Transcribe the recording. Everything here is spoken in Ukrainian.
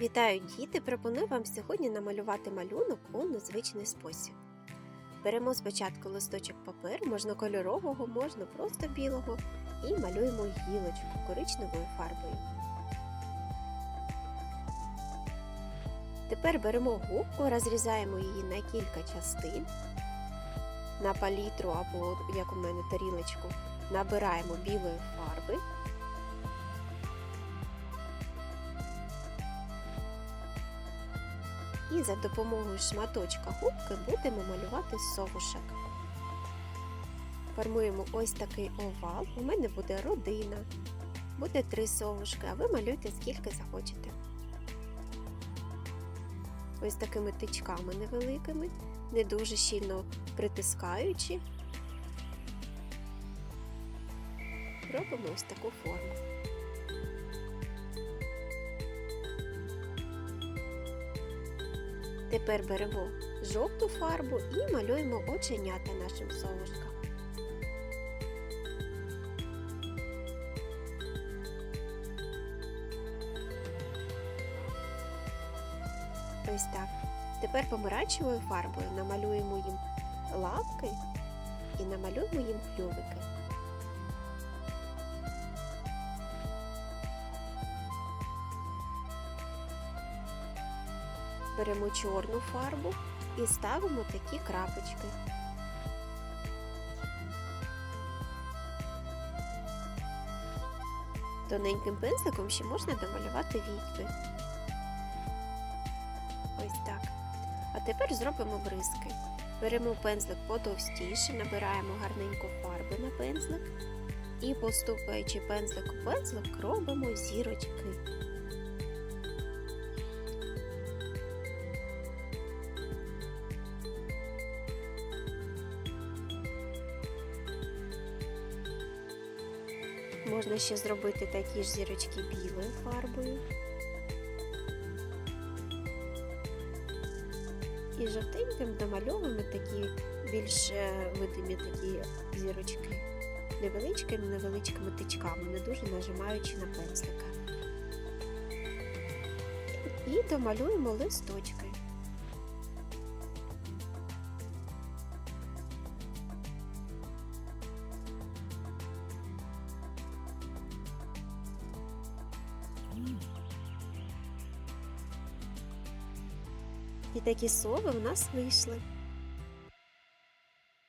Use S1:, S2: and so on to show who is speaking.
S1: Вітаю діти! Пропоную вам сьогодні намалювати малюнок у незвичний спосіб. Беремо спочатку листочок паперу, можна кольорового, можна просто білого, і малюємо гілочку коричневою фарбою. Тепер беремо губку, розрізаємо її на кілька частин. На палітру або, як у мене, тарілочку, набираємо білої фарби. І за допомогою шматочка губки будемо малювати совушок. Формуємо ось такий овал. У мене буде родина. Буде три совушки, а ви малюйте скільки захочете. Ось такими тичками невеликими, не дуже щільно притискаючи. Робимо ось таку форму. Тепер беремо жовту фарбу і малюємо оченята нашим совушкам. Ось так. Тепер помаранчевою фарбою намалюємо їм лапки і намалюємо їм клювики. Беремо чорну фарбу і ставимо такі крапочки. Тоненьким пензликом ще можна домалювати вікна. Ось так. А тепер зробимо бризки. Беремо пензлик потовстіше, набираємо гарненько фарби на пензлик і, постукаючи пензлик у пензлик, робимо зірочки. Можна ще зробити такі ж зірочки білою фарбою. І жовтеньким домальовуємо такі більш е, видимі такі зірочки. Невеличкими невеличкими тичками, не дуже нажимаючи на пензлика. І домалюємо листочки. І такі сови у нас вийшли.